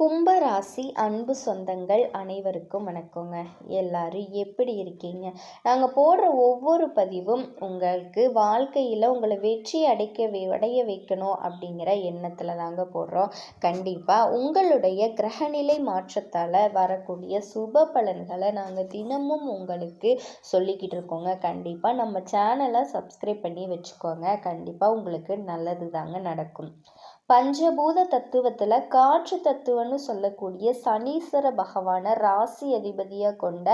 கும்பராசி அன்பு சொந்தங்கள் அனைவருக்கும் வணக்கங்க. எல்லாரும் எப்படி இருக்கீங்க? நாங்கள் போடுற ஒவ்வொரு பதிவும் உங்களுக்கு வாழ்க்கையில் உங்களை வெற்றி அடைக்க அடைய வைக்கணும் அப்படிங்கிற எண்ணத்தில் தாங்க போடுறோம். கண்டிப்பாக உங்களுடைய கிரகநிலை மாற்றத்தால் வரக்கூடிய சுப பலன்களை நாங்கள் தினமும் உங்களுக்கு சொல்லிக்கிட்டு இருக்கோங்க. கண்டிப்பாக நம்ம சேனலை சப்ஸ்கிரைப் பண்ணி வச்சுக்கோங்க. கண்டிப்பாக உங்களுக்கு நல்லது தாங்க நடக்கும். பஞ்சபூத தத்துவத்தில் காற்று தத்துவம்னு சொல்லக்கூடிய சனீஸ்வர பகவானை ராசி அதிபதியாக கொண்ட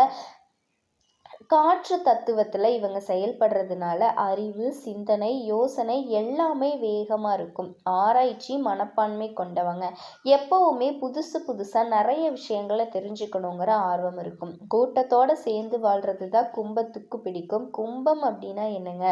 காற்று தத்துவத்தில் இவங்க செயல்படுறதுனால அறிவு சிந்தனை யோசனை எல்லாமே வேகமாக இருக்கும். ஆராய்ச்சி மனப்பான்மை கொண்டவங்க. எப்போவுமே புதுசு புதுசாக நிறைய விஷயங்களை தெரிஞ்சுக்கணுங்கிற ஆர்வம் இருக்கும். கூட்டத்தோடு சேர்ந்து வாழ்கிறது தான் கும்பத்துக்கு பிடிக்கும். கும்பம் அப்படின்னா என்னங்க?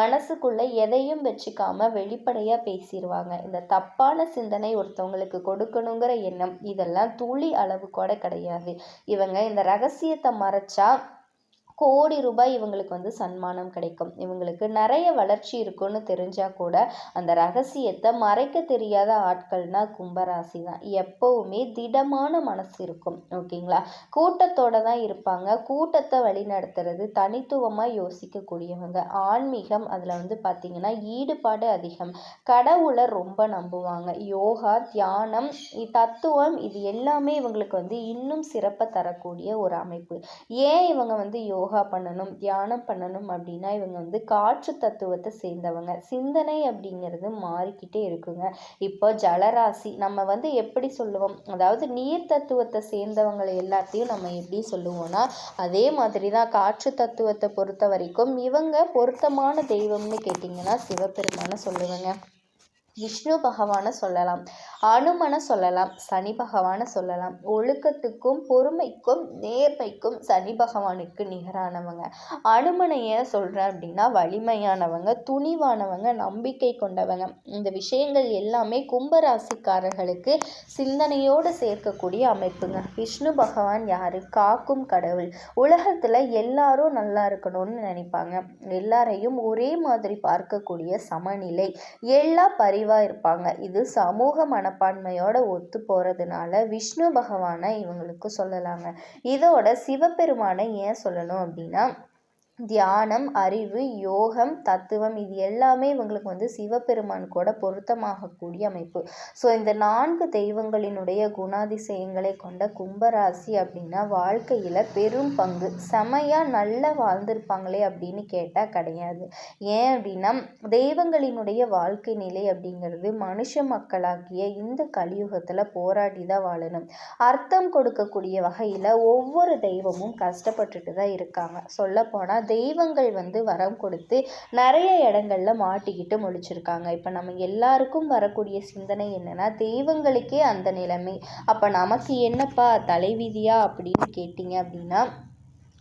மனசுக்குள்ளே எதையும் வச்சுக்காம வெளிப்படையாக பேசிடுவாங்க இந்த தப்பான சிந்தனை ஒருத்தவங்களுக்கு கொடுக்கணுங்கிற எண்ணம் இதெல்லாம் துளி அளவு கூட கிடையாது. இவங்க இந்த ரகசியத்தை மறைச்சா கோடி ரூபாய் இவங்களுக்கு வந்து சன்மானம் கிடைக்கும். இவங்களுக்கு நிறைய வளர்ச்சி இருக்குன்னு தெரிஞ்சால் கூட அந்த ரகசியத்தை மறைக்க தெரியாத ஆட்கள்னா கும்பராசி தான் எப்போவுமே திடமான மனசு இருக்கும். ஓகேங்களா? கூட்டத்தோட தான் இருப்பாங்க. கூட்டத்தை வழிநடத்துறது தனித்துவமாக யோசிக்கக்கூடியவங்க. ஆன்மீகம் அதில் வந்து பார்த்திங்கன்னா ஈடுபாடு அதிகம். கடவுளை ரொம்ப நம்புவாங்க. யோகா தியானம் தத்துவம் இது எல்லாமே இவங்களுக்கு வந்து இன்னும் சிறப்பை தரக்கூடிய ஒரு அமைப்பு. ஏன் இவங்க வந்து யோகா யோகா பண்ணணும் தியானம் பண்ணணும் அப்படின்னா இவங்க வந்து காற்று தத்துவத்தை சேர்ந்தவங்க. சிந்தனை அப்படிங்கிறது மாறிக்கிட்டே இருக்குங்க. இப்போ ஜலராசி நம்ம வந்து எப்படி சொல்லுவோம்? அதாவது நீர் தத்துவத்தை சேர்ந்தவங்களை எல்லாத்தையும் நம்ம எப்படி சொல்லுவோம்னா அதே மாதிரி தான் காற்று தத்துவத்தை பொறுத்த வரைக்கும் இவங்க பொருத்தமான தெய்வம்னு கேட்டிங்கன்னா சிவபெருமானை சொல்லுவேங்க. விஷ்ணு பகவானை சொல்லலாம். அனுமனை சொல்லலாம். சனி பகவானை சொல்லலாம். ஒழுக்கத்துக்கும் பொறுமைக்கும் நேர்மைக்கும் சனி பகவானுக்கு நிகரானவங்க. அனுமனை ஏன் சொல்கிறேன் அப்படின்னா வலிமையானவங்க துணிவானவங்க நம்பிக்கை கொண்டவங்க. இந்த விஷயங்கள் எல்லாமே கும்பராசிக்காரர்களுக்கு சிந்தனையோடு சேர்க்கக்கூடிய அமைப்புங்க. விஷ்ணு பகவான் யார்? காக்கும் கடவுள். உலகத்தில் எல்லாரும் நல்லா இருக்கணும்னு நினைப்பாங்க. எல்லாரையும் ஒரே மாதிரி பார்க்கக்கூடிய சமநிலை. எல்லா பரி தெளிவாக இருப்பாங்க. இது சமூக மனப்பான்மையோட ஒத்து போகிறதுனால விஷ்ணு பகவானை இவங்களுக்கு சொல்லலாங்க. இதோட சிவபெருமானை ஏன் சொல்லணும் அப்படின்னா தியானம் அறிவு யோகம் தத்துவம் இது எல்லாமே இவங்களுக்கு வந்து சிவபெருமான் கூட பொருத்தமாகக்கூடிய அமைப்பு. ஸோ இந்த நான்கு தெய்வங்களினுடைய குணாதிசயங்களை கொண்ட கும்பராசி அப்படின்னா வாழ்க்கையில் பெரும் பங்கு. செமையாக நல்லா வாழ்ந்திருப்பாங்களே அப்படின்னு கேட்டால் கிடையாது. ஏன் அப்படின்னா தெய்வங்களினுடைய வாழ்க்கை நிலை அப்படிங்கிறது மனுஷ மக்களாகிய இந்த கலியுகத்தில் போராடி தான் வாழணும். அர்த்தம் கொடுக்கக்கூடிய வகையில் ஒவ்வொரு தெய்வமும் கஷ்டப்பட்டுட்டு தான் இருக்காங்க. சொல்லப்போனால் தெய்வங்கள் வந்து வரம் கொடுத்து நிறைய இடங்கள்ல மாட்டிக்கிட்டு முழிச்சிருக்காங்க. இப்போ நம்ம எல்லாருக்கும் வரக்கூடிய சிந்தனை என்னென்னா தெய்வங்களுக்கே அந்த நிலைமை. அப்போ நமக்கு என்னப்பா தலைவிதியா அப்படின்னு கேட்டிங்க அப்படின்னா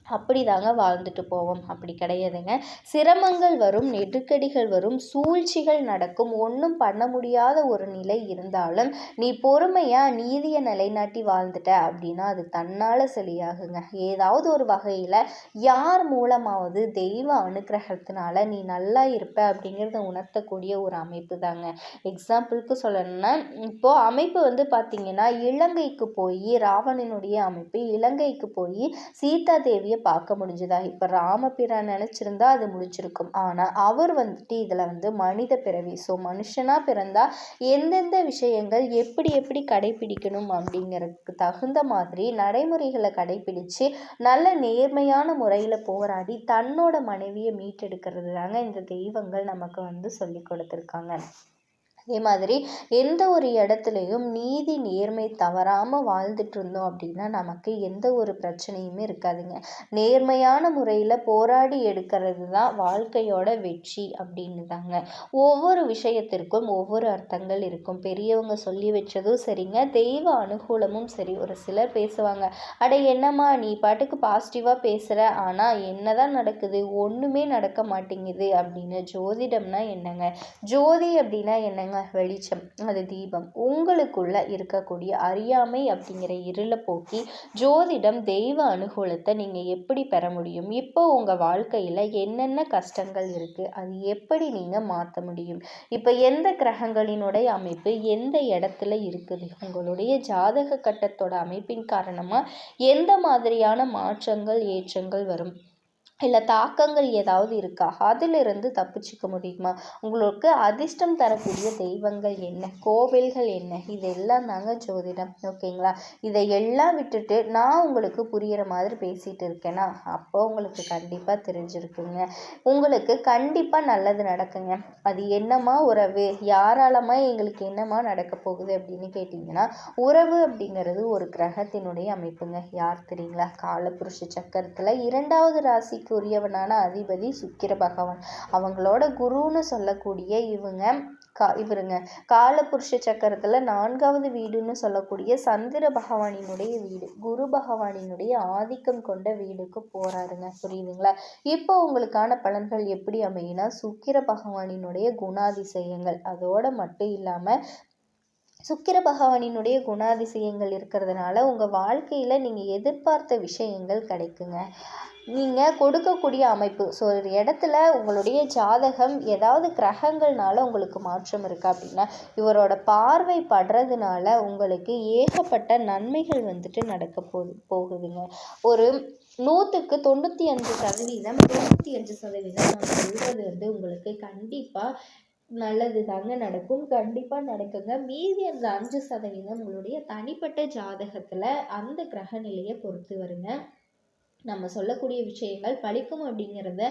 அப்படி தாங்க வாழ்ந்துட்டு போவோம். அப்படி கிடையாதுங்க. சிரமங்கள் வரும் நெருக்கடிகள் வரும் சூழ்ச்சிகள் நடக்கும். ஒன்றும் பண்ண முடியாத ஒரு நிலை இருந்தாலும் நீ பொறுமையாக நீதியை நிலைநாட்டி வாழ்ந்துட்ட அப்படின்னா அது தன்னால் சரியாகுங்க ஏதாவது ஒரு வகையில் யார் மூலமாவது தெய்வ அனுகிரகத்தினால நீ நல்லா இருப்ப அப்படிங்கிறத உணர்த்தக்கூடிய ஒரு அமைப்பு தாங்க எக்ஸாம்பிளுக்கு சொல்லணும்னா இப்போது அமைப்பு வந்து பார்த்திங்கன்னா இலங்கைக்கு போய் ராவணனுடைய அமைப்பு இலங்கைக்கு போய் சீதா தேவியை பார்க்க முடிஞ்சுதா? இப்போ ராமபிரான் நினச்சிருந்தா அது முடிச்சிருக்கும் ஆனால் அவர் வந்துட்டு இதில் வந்து மனித பிறவி. ஸோ மனுஷனாக பிறந்தா எந்தெந்த விஷயங்கள் எப்படி எப்படி கடைபிடிக்கணும் அப்படிங்கிறதுக்கு தகுந்த மாதிரி நடைமுறைகளை கடைபிடித்து நல்ல நேர்மையான முறையில் போராடி தன்னோட மனைவியை மீட்டெடுக்கிறது தாங்க இந்த தெய்வங்கள் நமக்கு வந்து சொல்லி கொடுத்துருக்காங்க. அதே மாதிரி எந்த ஒரு இடத்துலையும் நீதி நேர்மை தவறாமல் வாழ்ந்துட்டு இருந்தோம் அப்படின்னா நமக்கு எந்த ஒரு பிரச்சனையுமே இருக்காதுங்க. நேர்மையான முறையில் போராடி எடுக்கிறது தான் வாழ்க்கையோட வெற்றி அப்படின்னு தாங்க. ஒவ்வொரு விஷயத்திற்கும் ஒவ்வொரு அர்த்தங்கள் இருக்கும். பெரியவங்க சொல்லி வச்சதும் சரிங்க தெய்வ அனுகூலமும் சரி. ஒரு சிலர் பேசுவாங்க அட என்னம்மா நீ பாட்டுக்கு பாசிட்டிவாக பேசுகிற ஆனால் என்ன தான் நடக்குது? ஒன்றுமே நடக்க மாட்டேங்குது. அப்படின்னு ஜோதிடம்னா என்னங்க? ஜோதி அப்படின்னா என்னங்க? வெளிச்சம் அது தீபம். உங்களுக்குள்ள இருக்கக்கூடிய அறியாமை அப்படிங்கிற இருளை போக்கி ஜோதிடம் தெய்வ அனுகூலத்தை நீங்கள் எப்படி பெற முடியும்? இப்போ உங்கள் வாழ்க்கையில் என்னென்ன கஷ்டங்கள் இருக்குது அது எப்படி நீங்கள் மாற்ற முடியும்? இப்போ எந்த கிரகங்களினுடைய அமைப்பு எந்த இடத்துல இருக்குது? உங்களுடைய ஜாதக கட்டத்தோட அமைப்பின் காரணமாக எந்த மாதிரியான மாற்றங்கள் ஏற்றங்கள் வரும்? இல்லை தாக்கங்கள் ஏதாவது இருக்கா? அதிலிருந்து தப்பிச்சுக்க முடியுமா? உங்களுக்கு அதிர்ஷ்டம் தரக்கூடிய தெய்வங்கள் என்ன? கோவில்கள் என்ன? இதெல்லாம் தாங்க ஜோதிடம். ஓகேங்களா? இதை எல்லாம் விட்டுட்டு நான் உங்களுக்கு புரிகிற மாதிரி பேசிகிட்டு இருக்கேன்னா அப்போ உங்களுக்கு கண்டிப்பாக தெரிஞ்சிருக்குங்க. உங்களுக்கு கண்டிப்பாக நல்லது நடக்குங்க. அது என்னம்மா உறவு? யாராலமா எங்களுக்கு என்னம்மா நடக்க போகுது அப்படின்னு கேட்டிங்கன்னா உறவு அப்படிங்கிறது ஒரு கிரகத்தினுடைய அமைப்புங்க. யார் தெரியுங்களா? காலபுருஷ சக்கரத்தில் இரண்டாவது ராசிக்கு உரியவனான அதிபதி சுக்கிர பகவான். அவங்களோட குருன்னு சொல்லக்கூடிய இவங்க கா இவருங்க. காலபுருஷ சக்கரத்தில் நான்காவது வீடுன்னு சொல்லக்கூடிய சந்திர பகவானினுடைய வீடு. குரு பகவானினுடைய ஆதிக்கம் கொண்ட வீடுக்கு போகிறாருங்க புரியுதுங்களா? இப்போ உங்களுக்கான பலன்கள் எப்படி அமையினா சுக்கிர பகவானினுடைய குணாதிசயங்கள். அதோடு மட்டும் இல்லாமல் சுக்கிர பகவானினுடைய குணாதிசயங்கள் இருக்கிறதுனால உங்கள் வாழ்க்கையில் நீங்கள் எதிர்பார்த்த விஷயங்கள் கிடைக்குங்க. நீங்கள் கொடுக்கக்கூடிய அமைப்பு. ஸோ ஒரு இடத்துல உங்களுடைய ஜாதகம் ஏதாவது கிரகங்கள்னால உங்களுக்கு மாற்றம் இருக்குது அப்படின்னா இவரோட பார்வை படுறதுனால உங்களுக்கு ஏகப்பட்ட நன்மைகள் வந்துட்டு நடக்க போகுது போகுதுங்க. ஒரு நூற்றுக்கு தொண்ணூற்றி அஞ்சு சதவீதம் தொண்ணூற்றி அஞ்சு சதவீதம் நான் சொல்கிறது வந்து உங்களுக்கு கண்டிப்பாக நல்லது தாங்க நடக்கும். கண்டிப்பாக நடக்குங்க. மீதி அந்த அஞ்சு சதவீதம் உங்களுடைய தனிப்பட்ட ஜாதகத்தில் அந்த கிரக நிலையை பொறுத்து வருங்க. நம்ம சொல்லக்கூடிய விஷயங்கள் பழிக்கும் அப்படிங்கிறத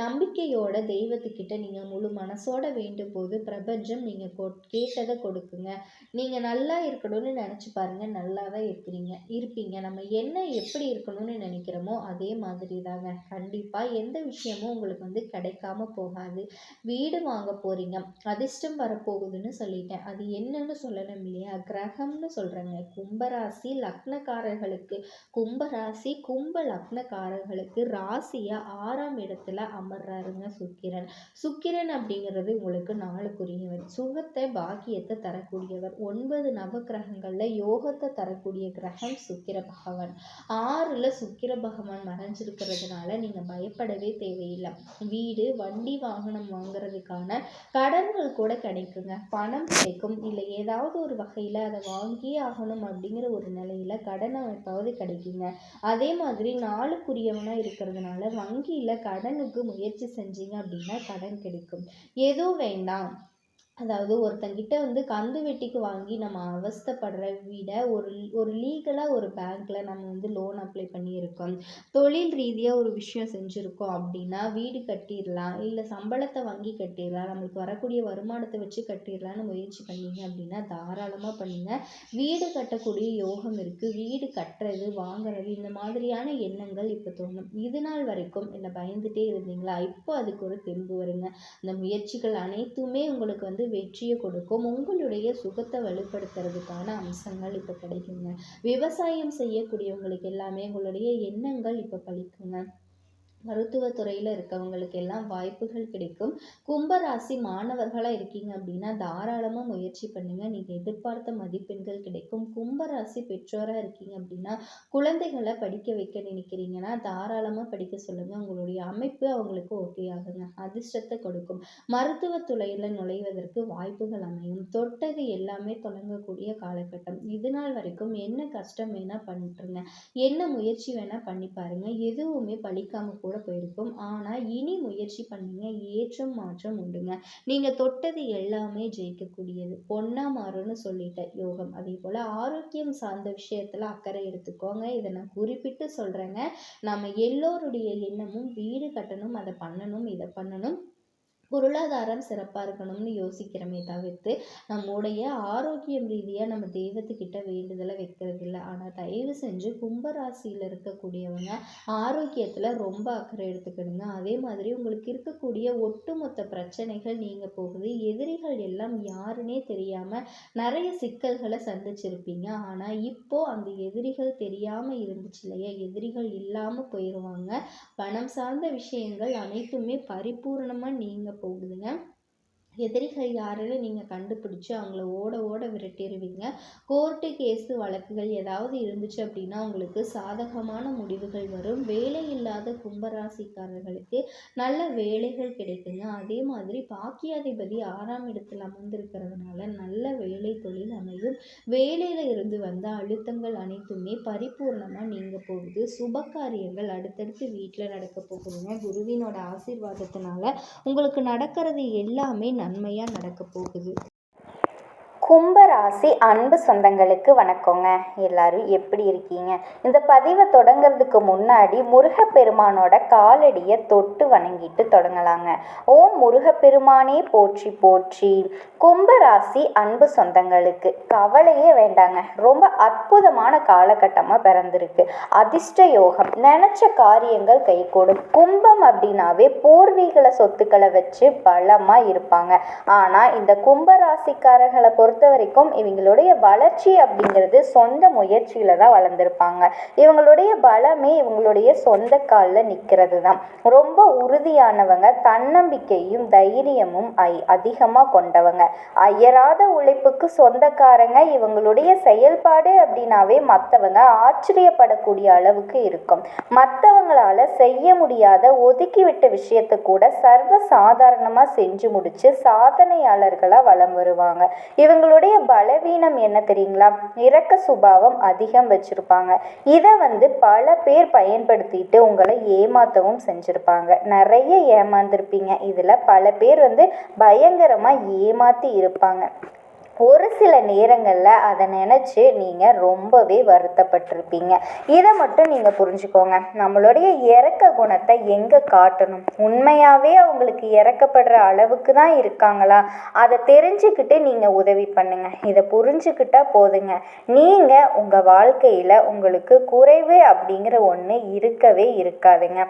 நம்பிக்கையோட தெய்வத்துக்கிட்ட நீங்கள் முழு மனசோட வேண்டும் போது பிரபஞ்சம் நீங்கள் கொ கேட்டதை கொடுக்குங்க. நீங்கள் நல்லா இருக்கணும்னு நினச்சி பாருங்கள் நல்லா தான் இருக்கிறீங்க இருப்பீங்க. நம்ம என்ன எப்படி இருக்கணும்னு நினைக்கிறோமோ அதே மாதிரி தாங்க கண்டிப்பாக எந்த விஷயமும் உங்களுக்கு வந்து கிடைக்காம போகாது. வீடு வாங்க போகிறீங்க அதிர்ஷ்டம் வரப்போகுதுன்னு சொல்லிட்டேன். அது என்னன்னு சொல்லணும் இல்லையா? கிரகம்னு சொல்கிறேங்க கும்பராசி லக்னக்காரர்களுக்கு கும்பராசி கும்ப லக்ன லக்னக்காரர்களுக்கு ராசியை ஆறாம் இடத்துல அமர்றாருங்க சுக்கிரன். சுக்கிரன் அப்படிங்கிறது உங்களுக்கு நாளுக்குரியவர். சுகத்தை பாக்கியத்தை தரக்கூடியவர். ஒன்பது நவக்கிரகங்களில் யோகத்தை தரக்கூடிய கிரகம் சுக்கிர பகவான். ஆறில் சுக்கிர பகவான் மறைஞ்சிருக்கிறதுனால நீங்கள் பயப்படவே தேவையில்லை. வீடு வண்டி வாகனம் வாங்குறதுக்கான கடன்கள் கூட கிடைக்குங்க. பணம் கிடைக்கும். இல்லை ஏதாவது ஒரு வகையில் அதை வாங்கியே ஆகணும் அப்படிங்கிற ஒரு நிலையில் கடன் அமைப்பாவது கிடைக்குங்க. அதே மாதிரி நாலு ஆளுக்குரியவனாக இருக்கிறதுனால வங்கியில் கடனுக்கு முயற்சி செஞ்சீங்க அப்படின்னா கடன் கிடைக்கும். எதுவும் வேண்டாம். அதாவது ஒருத்தங்கிட்ட வந்து கந்து வெட்டிக்கு வாங்கி நம்ம அவஸ்தைப்படுற விட ஒரு ஒரு லீகலாக ஒரு பேங்க்கில் நம்ம வந்து லோன் அப்ளை பண்ணியிருக்கோம். தொழில் ரீதியாக ஒரு விஷயம் செஞ்சுருக்கோம் அப்படின்னா வீடு கட்டிடலாம் இல்லை சம்பளத்தை வாங்கி கட்டிடலாம் நம்மளுக்கு வரக்கூடிய வருமானத்தை வச்சு கட்டிடலான்னு முயற்சி பண்ணீங்க அப்படின்னா தாராளமாக பண்ணுங்கள் வீடு கட்டக்கூடிய யோகம் இருக்குது வீடு கட்டுறது வாங்குறது இந்த மாதிரியான எண்ணங்கள் இப்போ தோணும். இது நாள் வரைக்கும் என்னை பயந்துகிட்டே இருந்தீங்களா? இப்போ அதுக்கு ஒரு தெம்பு வருங்க. அந்த முயற்சிகள் அனைத்துமே உங்களுக்கு வந்து வெற்றியை கொடுக்கும். உங்களுடைய சுகத்தை வலுப்படுத்துறதுக்கான அம்சங்கள் இப்போ கிடைக்குங்க. விவசாயம் செய்யக்கூடியவங்களுக்கு எல்லாமே உங்களுடைய எண்ணங்கள் இப்போ பழிக்குங்க. மருத்துவத்துறையில் இருக்கவங்களுக்கு எல்லாம் வாய்ப்புகள் கிடைக்கும். கும்பராசி மாணவர்களாக இருக்கீங்க அப்படின்னா தாராளமாக முயற்சி பண்ணுங்கள் நீங்கள் எதிர்பார்த்த மதிப்பெண்கள் கிடைக்கும். கும்பராசி பெற்றோராக இருக்கீங்க அப்படின்னா குழந்தைகளை படிக்க வைக்க நினைக்கிறீங்கன்னா தாராளமாக படிக்க சொல்லுங்கள் உங்களுடைய அமைப்பு அவங்களுக்கு ஓகே ஆகுங்க. அதிர்ஷ்டத்தை கொடுக்கும். மருத்துவத்துறையில் நுழைவதற்கு வாய்ப்புகள் அமையும். தொட்டது எல்லாமே தொடங்கக்கூடிய காலகட்டம். இது நாள் வரைக்கும் என்ன கஷ்டம் வேணால் பண்ணிட்டுருங்க. என்ன முயற்சி வேணால் பண்ணி பாருங்கள் எதுவுமே பழிக்காமல் கூட கூட போயிருக்கும். ஆனால் இனி முயற்சி பண்ணுங்க. ஏற்றம் மாற்றம் உண்டுங்க. நீங்கள் தொட்டது எல்லாமே ஜெயிக்கக்கூடியது. பொண்ணாக மாறும்னு சொல்லிட்ட யோகம். அதே போல் ஆரோக்கியம் சார்ந்த விஷயத்தில் அக்கறை எடுத்துக்கோங்க. இதை நான் குறிப்பிட்டு சொல்கிறேங்க நம்ம எல்லோருடைய எண்ணமும் வீடு கட்டணும் அதை பண்ணணும் இதை பண்ணணும். பொருளாதாரம் சிறப்பாக இருக்கணும்னு யோசிக்கிறோமே தவிர்த்து நம்முடைய ஆரோக்கியம் ரீதியாக நம்ம தெய்வத்துக்கிட்ட வேண்டுதலை வைக்கிறது இல்லை ஆனால் தயவு செஞ்சு கும்பராசியில் இருக்கக்கூடியவங்க ஆரோக்கியத்தில் ரொம்ப அக்கறை எடுத்துக்கணுங்க. அதே மாதிரி உங்களுக்கு இருக்கக்கூடிய ஒட்டுமொத்த பிரச்சனைகள் நீங்கள் போகுது. எதிரிகள் எல்லாம் யாருன்னே தெரியாமல் நிறைய சிக்கல்களை சந்திச்சிருப்பீங்க. ஆனால் இப்போது அந்த எதிரிகள் தெரியாமல் இருந்துச்சு இல்லையா? எதிரிகள் இல்லாமல் போயிடுவாங்க பணம் சார்ந்த விஷயங்கள் அனைத்துமே பரிபூர்ணமாக நீங்கள் போகுதுங்க. எதிரிகள் யாருன்னு நீங்கள் கண்டுபிடிச்சி அவங்கள ஓட ஓட விரட்டிடுவீங்க கோர்ட்டு கேஸு வழக்குகள் ஏதாவது இருந்துச்சு அப்படின்னா உங்களுக்கு சாதகமான முடிவுகள் வரும். வேலை இல்லாத கும்பராசிக்காரர்களுக்கு நல்ல வேலைகள் கிடைக்குங்க. அதே மாதிரி பாக்கியாதிபதி ஆறாம் இடத்தில் அமர்ந்திருக்கிறதுனால நல்ல வேலை தொழில் அமையும். வேலையில் இருந்து வந்த அழுத்தங்கள் அனைத்துமே பரிபூர்ணமாக நீங்கள் போகுது. சுப காரியங்கள் அடுத்தடுத்து வீட்டில் நடக்க போகுதுங்க. குருவினோட ஆசீர்வாதத்தினால உங்களுக்கு நடக்கிறது எல்லாமே நன்மையாக நடக்க போகுது. கும்பராசி அன்பு சொந்தங்களுக்கு வணக்கங்க. எல்லாரும் எப்படி இருக்கீங்க? இந்த பதிவை தொடங்கிறதுக்கு முன்னாடி முருகப்பெருமானோட காலடியை தொட்டு வணங்கிட்டு தொடங்கலாங்க. ஓம் முருகப்பெருமானே போற்றி போற்றி. கும்பராசி அன்பு சொந்தங்களுக்கு கவலையே வேண்டாங்க. ரொம்ப அற்புதமான காலகட்டமாக பிறந்திருக்கு. அதிர்ஷ்ட யோகம் நினச்ச காரியங்கள் கைகூடும். கும்பம் அப்படின்னாவே பூர்வீக சொத்துக்களை வச்சு பலமாக இருப்பாங்க. ஆனால் இந்த கும்பராசிக்காரர்களை பொறுத்த பொறுத்த வரைக்கும் இவங்களுடைய வளர்ச்சி அப்படிங்கிறது சொந்த முயற்சியில் தான் வளர்ந்துருப்பாங்க. இவங்களுடைய பலமே இவங்களுடைய சொந்த காலில் நிற்கிறது தான் ரொம்ப உறுதியானவங்க தன்னம்பிக்கையும் தைரியமும் ஐ அதிகமாக கொண்டவங்க. அயராத உழைப்புக்கு சொந்தக்காரங்க இவங்களுடைய செயல்பாடு அப்படின்னாவே மற்றவங்க ஆச்சரியப்படக்கூடிய அளவுக்கு இருக்கும். மற்றவங்களால செய்ய முடியாத ஒதுக்கிவிட்ட விஷயத்தை கூட சர்வ சாதாரணமாக செஞ்சு முடிச்சு சாதனையாளர்களாக வளம் வருவாங்க. இவங்க இவங்களுடைய பலவீனம் என்ன தெரியுங்களா? இறக்க சுபாவம் அதிகம் வச்சுருப்பாங்க. இதை வந்து பல பேர் பயன்படுத்திட்டு உங்களை ஏமாற்றவும் செஞ்சுருப்பாங்க. நிறைய ஏமாந்துருப்பீங்க. இதில் பல பேர் வந்து பயங்கரமாக ஏமாற்றி இருப்பாங்க. ஒரு சில நேரங்களில் அதை நினச்சி நீங்கள் ரொம்பவே வருத்தப்பட்டிருப்பீங்க. இதை மட்டும் நீங்கள் புரிஞ்சுக்கோங்க. நம்மளுடைய இறக்க குணத்தை எங்கே காட்டணும்? உண்மையாகவே அவங்களுக்கு இறக்கப்படுற அளவுக்கு தான் இருக்காங்களா? அதை தெரிஞ்சுக்கிட்டு நீங்கள் உதவி பண்ணுங்கள் இதை புரிஞ்சுக்கிட்டால் போதுங்க. நீங்கள் உங்கள் வாழ்க்கையில் உங்களுக்கு குறைவு அப்படிங்கிற ஒன்று இருக்கவே இருக்காதுங்க.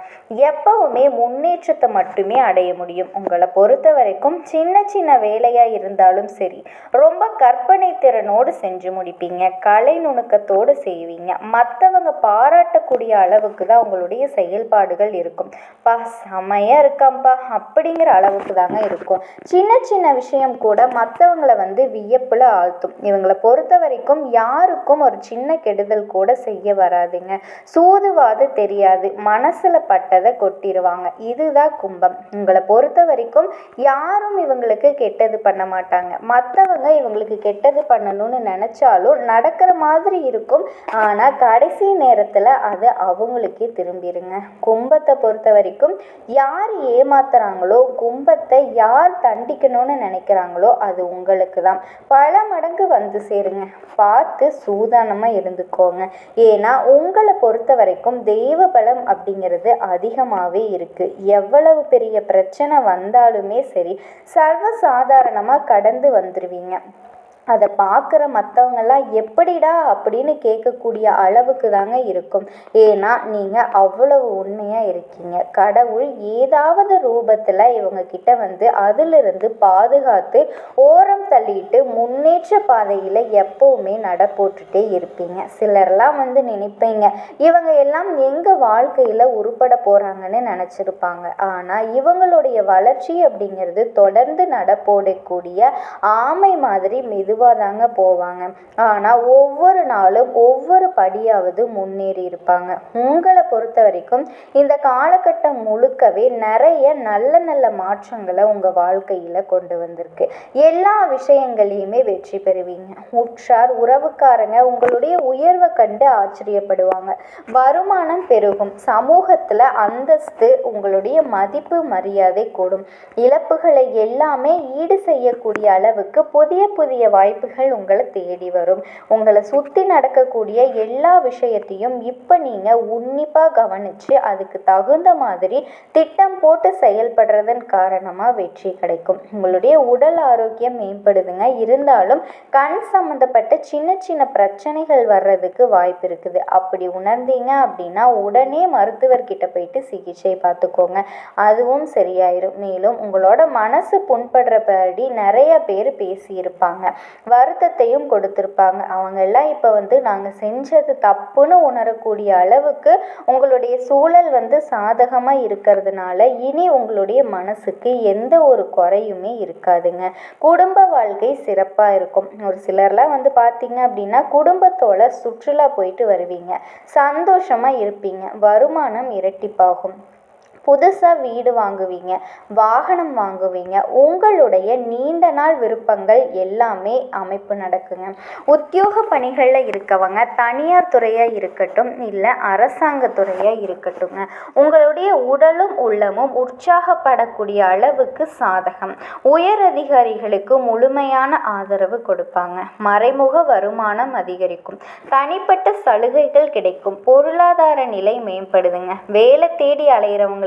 எப்பவுமே முன்னேற்றத்தை மட்டுமே அடைய முடியும். உங்களை பொறுத்த வரைக்கும் சின்ன சின்ன வேலையாக இருந்தாலும் சரி ரொம்ப ரொம்ப கற்பனை திறனோடு செஞ்சு முடிப்பீங்க. கலை நுணுக்கத்தோடு செய்வீங்க. மற்றவங்க பாராட்டக்கூடிய அளவுக்கு தான் உங்களுடைய செயல்பாடுகள் இருக்கும். பா செமையாக இருக்காம்ப்பா அப்படிங்கிற அளவுக்கு தாங்க இருக்கும். சின்ன சின்ன விஷயம் கூட மற்றவங்களை வந்து வியப்பில் ஆழ்த்தும். இவங்களை பொறுத்த வரைக்கும் யாருக்கும் ஒரு சின்ன கெடுதல் கூட செய்ய வராதுங்க. சூதுவாது தெரியாது. மனசில் பட்டதை கொட்டிடுவாங்க இதுதான் கும்பம். உங்களை பொறுத்த வரைக்கும் யாரும் இவங்களுக்கு கெட்டது பண்ண மாட்டாங்க. மற்றவங்க இவங்களுக்கு கெட்டது பண்ணணும்னு நினச்சாலும் நடக்கிற மாதிரி இருக்கும். ஆனால் கடைசி நேரத்தில் அது அவங்களுக்கே திரும்பிடுங்க கும்பத்தை பொறுத்த வரைக்கும் யார் ஏமாத்துறாங்களோ கும்பத்தை யார் தண்டிக்கணும்னு நினைக்கிறாங்களோ அது உங்களுக்கு தான். பல மடங்கு வந்து சேருங்க. பார்த்து சூதானமாக இருந்துக்கோங்க. ஏன்னா உங்களை பொறுத்த வரைக்கும் தெய்வ பலம் அப்படிங்கிறது அதிகமாகவே இருக்குது எவ்வளவு பெரிய பிரச்சனை வந்தாலுமே சரி சர்வசாதாரணமாக கடந்து வந்துடுவீங்க அதை பார்க்குற மற்றவங்கெல்லாம் எப்படிடா அப்படின்னு கேட்கக்கூடிய அளவுக்கு தாங்க இருக்கும். ஏன்னா நீங்கள் அவ்வளவு உண்மையாக இருக்கீங்க. கடவுள் ஏதாவது ரூபத்தில் இவங்க கிட்ட வந்து அதிலிருந்து பாதுகாத்து ஓரம் தள்ளிட்டு முன்னேற்ற பாதையில் எப்போவுமே நடப்போட்டுட்டே இருப்பீங்க. சிலர்லாம் வந்து நினைப்பீங்க இவங்க எல்லாம் எங்கள் வாழ்க்கையில் உருப்பட போகிறாங்கன்னு நினச்சிருப்பாங்க. ஆனால் இவங்களுடைய வளர்ச்சி அப்படிங்கிறது தொடர்ந்து நடப்போடக்கூடிய ஆமை மாதிரி மெது மெதுவாக தாங்க போவாங்க. ஆனால் ஒவ்வொரு நாளும் ஒவ்வொரு படியாவது முன்னேறி இருப்பாங்க. உங்களை பொறுத்த வரைக்கும் இந்த காலகட்டம் முழுக்கவே நிறைய நல்ல நல்ல மாற்றங்களை உங்கள் வாழ்க்கையில் கொண்டு வந்திருக்கு. எல்லா விஷயங்களையுமே வெற்றி பெறுவீங்க. உற்றார் உறவுக்காரங்க உங்களுடைய உயர்வை கண்டு ஆச்சரியப்படுவாங்க. வருமானம் பெருகும். சமூகத்தில் அந்தஸ்து உங்களுடைய மதிப்பு மரியாதை கூடும். இழப்புகளை எல்லாமே ஈடு செய்யக்கூடிய அளவுக்கு புதிய புதிய வாய்ப்பு வாய்ப்புகள் உங்களை தேடி வரும். உங்களை சுற்றி நடக்கக்கூடிய எல்லா விஷயத்தையும் இப்போ நீங்கள் உன்னிப்பாக கவனித்து அதுக்கு தகுந்த மாதிரி திட்டம் போட்டு செயல்படுறதன் காரணமாக வெற்றி கிடைக்கும். உங்களுடைய உடல் ஆரோக்கியம் மேம்படுதுங்க. இருந்தாலும் கண் சம்மந்தப்பட்ட சின்ன சின்ன பிரச்சனைகள் வர்றதுக்கு வாய்ப்பு இருக்குது. அப்படி உணர்ந்தீங்க அப்படின்னா உடனே மருத்துவர்கிட்ட போயிட்டு சிகிச்சை பார்த்துக்கோங்க. அதுவும் சரியாயிரும். மேலும் உங்களோட மனசு புண்படுறபடி நிறைய பேர் பேசியிருப்பாங்க. வருத்தத்தையும் கொடுத்துருப்பாங்க. அவங்கெல்லாம் இப்போ வந்து நாங்கள் செஞ்சது தப்புன்னு உணரக்கூடிய அளவுக்கு உங்களுடைய சூழல் வந்து சாதகமாக இருக்கிறதுனால இனி உங்களுடைய மனசுக்கு எந்த ஒரு குறையுமே இருக்காதுங்க. குடும்ப வாழ்க்கை சிறப்பாக இருக்கும். ஒரு சிலர்லாம் வந்து பார்த்தீங்க அப்படின்னா குடும்பத்தோட சுற்றுலா போயிட்டு வருவீங்க. சந்தோஷமாக இருப்பீங்க. வருமானம் இரட்டிப்பாகும். புதுசாக வீடு வாங்குவீங்க வாகனம் வாங்குவீங்க உங்களுடைய நீண்ட நாள் விருப்பங்கள் எல்லாமே அமைப்பு நடக்குங்க. உத்தியோக பணிகளில் இருக்கவங்க தனியார் துறையாக இருக்கட்டும் இல்லை அரசாங்க துறையாக இருக்கட்டுங்க உங்களுடைய உடலும் உள்ளமும் உற்சாகப்படக்கூடிய அளவுக்கு சாதகம். உயர் அதிகாரிகளுக்கு முழுமையான ஆதரவு கொடுப்பாங்க. மறைமுக வருமானம் அதிகரிக்கும். தனிப்பட்ட சலுகைகள் கிடைக்கும். பொருளாதார நிலை மேம்படுதுங்க. வேலை தேடி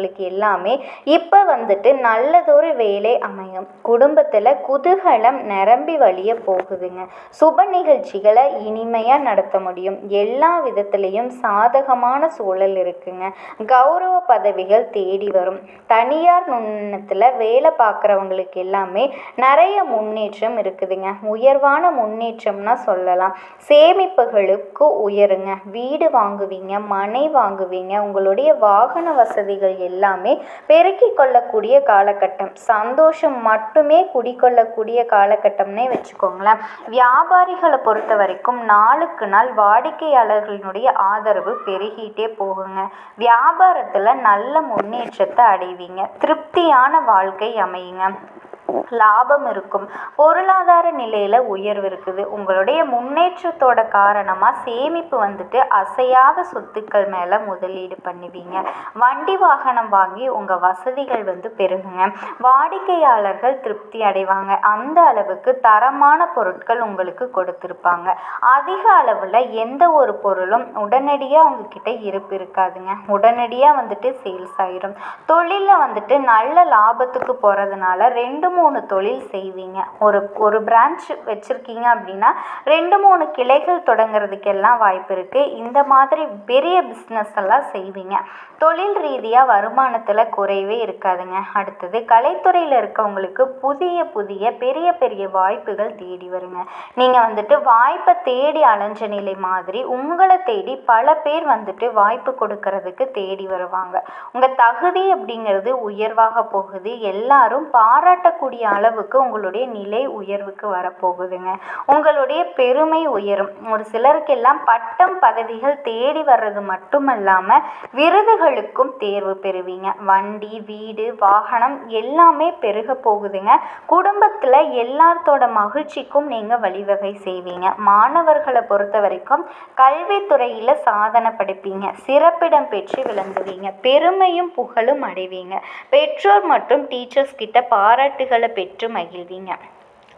அலையிறவங்களுக்கு எல்லாமே இப்போ வந்துட்டு நல்லதொரு வேலை அமையும். குடும்பத்தில் குதூகலம் நிரம்பி வழிய போகுதுங்க. சுப நிகழ்ச்சிகளை இனிமையாக நடத்த முடியும். எல்லா விதத்துலேயும் சாதகமான சூழல் இருக்குங்க. கௌரவ பதவிகள் தேடி வரும். தனியார் நுண்ணத்தில் வேலை பார்க்குறவங்களுக்கு எல்லாமே நிறைய முன்னேற்றம் இருக்குதுங்க. உயர்வான முன்னேற்றம்னா சொல்லலாம். சேமிப்புகளுக்கு உயருங்க. வீடு வாங்குவீங்க மனை வாங்குவீங்க. உங்களுடைய வாகன வசதிகள் எல்லாம் பெருக்கிக் கொள்ளக்கூடிய காலகட்டம். சந்தோஷம் மட்டுமே குடிக்கொள்ளக்கூடிய காலகட்டம்னே வச்சுக்கோங்களேன். வியாபாரிகளை பொறுத்த வரைக்கும் நாளுக்கு நாள் வாடிக்கையாளர்களினுடைய ஆதரவு பெருகிட்டே போகுங்க. வியாபாரத்தில் நல்ல முன்னேற்றத்தை அடைவீங்க. திருப்தியான வாழ்க்கை அமையுங்க. லாபம் இருக்கும். பொருளாதார நிலையில் உயர்வு இருக்குது. உங்களுடைய முன்னேற்றத்தோட காரணமாக சேமிப்பு வந்துட்டு அசையாத சொத்துக்கள் மேலே முதலீடு பண்ணுவீங்க. வண்டி வாகனம் வாங்கி உங்கள் வசதிகள் வந்து பெருகுங்க. வாடிக்கையாளர்கள் திருப்தி அடைவாங்க. அந்த அளவுக்கு தரமான பொருட்கள் உங்களுக்கு கொடுத்துருப்பாங்க. அதிக அளவில் எந்த ஒரு பொருளும் உடனடியாக உங்ககிட்ட இருப்பு இருக்காதுங்க. உடனடியாக வந்துட்டு சேல்ஸ் ஆயிரும். தொழிலில் வந்துட்டு நல்ல லாபத்துக்கு போகிறதுனால ரெண்டு மூணு தொழில் செய்வீங்க. ஒரு ஒரு பிரான்ச் வச்சுருக்கீங்க அப்படின்னா ரெண்டு மூணு கிளைகள் தொடங்குறதுக்கெல்லாம் வாய்ப்பு இருக்குது இந்த மாதிரி பெரிய பிஸ்னஸ் எல்லாம் செய்வீங்க. தொழில் ரீதியாக வருமானத்தில் குறைவே இருக்காதுங்க. அடுத்தது கலைத்துறையில் இருக்கவங்களுக்கு புதிய புதிய பெரிய பெரிய வாய்ப்புகள் தேடி வருங்க. நீங்கள் வந்துட்டு வாய்ப்பை தேடி அலைஞ்ச நிலை மாதிரி உங்களை தேடி பல பேர் வந்துட்டு வாய்ப்பு கொடுக்கறதுக்கு தேடி வருவாங்க. உங்கள் தகுதி அப்படிங்கிறது உயர்வாக போகுது. எல்லாரும் பாராட்டக்கூடிய அளவுக்கு உங்களுடைய நிலை உயர்வுக்கு வரப்போகுதுங்க. உங்களுடைய பெருமை உயரும். ஒரு சிலருக்கெல்லாம் பட்டம் பதவிகள் தேடி வர்றது மட்டுமல்லாமல் விருதுகளுக்கும் தேர்வு பெறுவீங்க. வண்டி வீடு வாகனம் எல்லாமே பெருக போகுதுங்க. குடும்பத்தில் எல்லாத்தோட மகிழ்ச்சிக்கும் நீங்கள் வழிவகை செய்வீங்க. மாணவர்களை பொறுத்த வரைக்கும் கல்வித்துறையில் சாதனை படைப்பீங்க. சிறப்பிடம் பெற்று விளங்குவீங்க. பெருமையும் புகழும் அடைவீங்க. பெற்றோர் மற்றும் டீச்சர்ஸ் கிட்ட பாராட்டுகள் பெற்று மகிழ்வீங்க.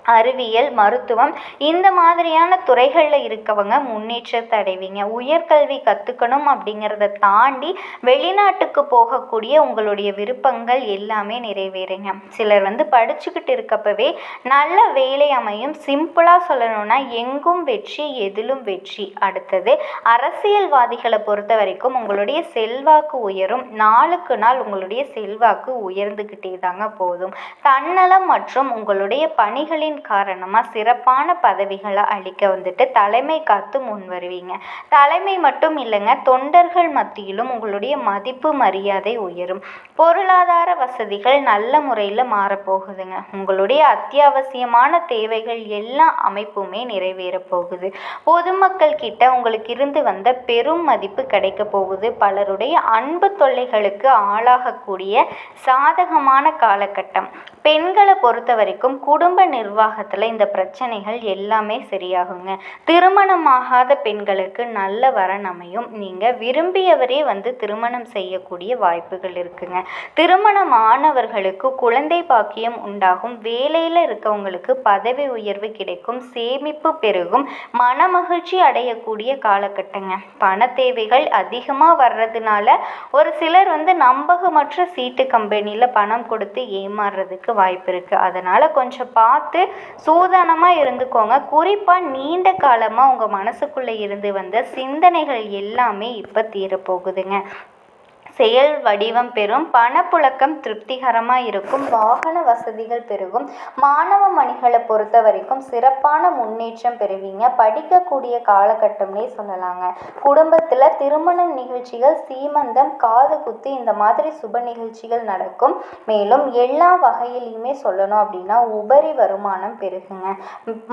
அறிவியல் மருத்துவம் இந்த மாதிரியான துறைகளில் இருக்கவங்க முன்னேற்றத்தை அடைவீங்க உயர்கல்வி கற்றுக்கணும் அப்படிங்கிறத தாண்டி வெளிநாட்டுக்கு போகக்கூடிய உங்களுடைய விருப்பங்கள் எல்லாமே நிறைவேறுங்க. சிலர் வந்து படிச்சுக்கிட்டு இருக்கப்பவே நல்ல வேலை அமையும். சிம்பிளாக சொல்லணும்னா எங்கும் வெற்றி எதிலும் வெற்றி. அடுத்தது அரசியல்வாதிகளை பொறுத்த வரைக்கும் உங்களுடைய செல்வாக்கு உயரும். நாளுக்கு நாள் உங்களுடைய செல்வாக்கு உயர்ந்துக்கிட்டே தாங்க போதும். தன்னலம் மற்றும் உங்களுடைய பணிகளின் காரணமாக சிறப்பான பதவிகளை அளிக்க வந்துட்டு தலைமை காத்து முன் வருவீங்க தலைமை மட்டும் இல்லைங்க தொண்டர்கள் மத்தியிலும் உங்களுடைய மதிப்பு மரியாதை உயரும். பொருளாதார வசதிகள் நல்ல முறையில் மாறப்போகுதுங்க. உங்களுடைய அத்தியாவசியமான தேவைகள் எல்லா அமைப்புமே நிறைவேற போகுது. பொதுமக்கள் கிட்ட உங்களுக்கு இருந்து வந்த பெரும் மதிப்பு கிடைக்க போகுது. பலருடைய அன்பு தொல்லைகளுக்கு ஆளாகக்கூடிய சாதகமான காலகட்டம். பெண்களை பொறுத்த வரைக்கும் குடும்ப நிர்வாகத்தில் இந்த பிரச்சனைகள் எல்லாமே சரியாகுங்க. திருமணமாகாத பெண்களுக்கு நல்ல வரன் அமையும். நீங்கள் விரும்பியவரே வந்து திருமணம் செய்யக்கூடிய வாய்ப்புகள் இருக்குங்க. திருமணம் ஆனவர்களுக்கு குழந்தை பாக்கியம் உண்டாகும். வேலையில் இருக்கவங்களுக்கு பதவி உயர்வு கிடைக்கும். சேமிப்பு பெருகும். மனமகிழ்ச்சி அடையக்கூடிய காலகட்டங்க. பண தேவைகள் அதிகமாக வர்றதுனால ஒரு சிலர் வந்து நம்பகமற்ற சீட்டு கம்பெனியில் பணம் கொடுத்து ஏமாறுறதுக்கு வாய்ப்பு இருக்குது அதனால் கொஞ்சம் பார்த்து சூதானமாக இருந்துக்கோங்க. குறிப்பாக நீண்ட காலமாக உங்கள் மனசுக்குள்ளே இருந்து வந்த சிந்தனைகள் எல்லாமே இப்போ தீரப்போகுதுங்க. செயல் வடிவம் பெறும் பணப்புழக்கம் திருப்திகரமாக இருக்கும் வாகன வசதிகள் பெருகும் மாணவ மணிகளை பொறுத்த வரைக்கும் சிறப்பான முன்னேற்றம் பெறுவீங்க. படிக்கக்கூடிய காலகட்டம்னே சொல்லலாங்க. குடும்ப குடும்பத்தில் திருமணம் நிகழ்ச்சிகள் சீமந்தம் காது குத்து இந்த மாதிரி சுப நிகழ்ச்சிகள் நடக்கும். மேலும் எல்லா வகையிலையுமே சொல்லணும் அப்படின்னா உபரி வருமானம் பெருகுங்க.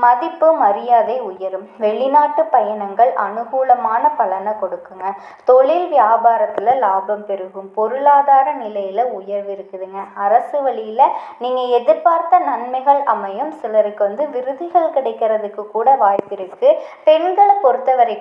மதிப்பு மரியாதை உயரும். வெளிநாட்டு பயணங்கள் அனுகூலமான பலனை கொடுக்குங்க. தொழில் வியாபாரத்தில் லாபம் பெருகும். பொருளாதார நிலையில் உயர்வு இருக்குதுங்க. அரசு வழியில் நீங்கள் எதிர்பார்த்த நன்மைகள் அமையும். சிலருக்கு வந்து விருதுகள் கிடைக்கிறதுக்கு கூட வாய்ப்பு இருக்குது பெண்களை பொறுத்த வரைக்கும்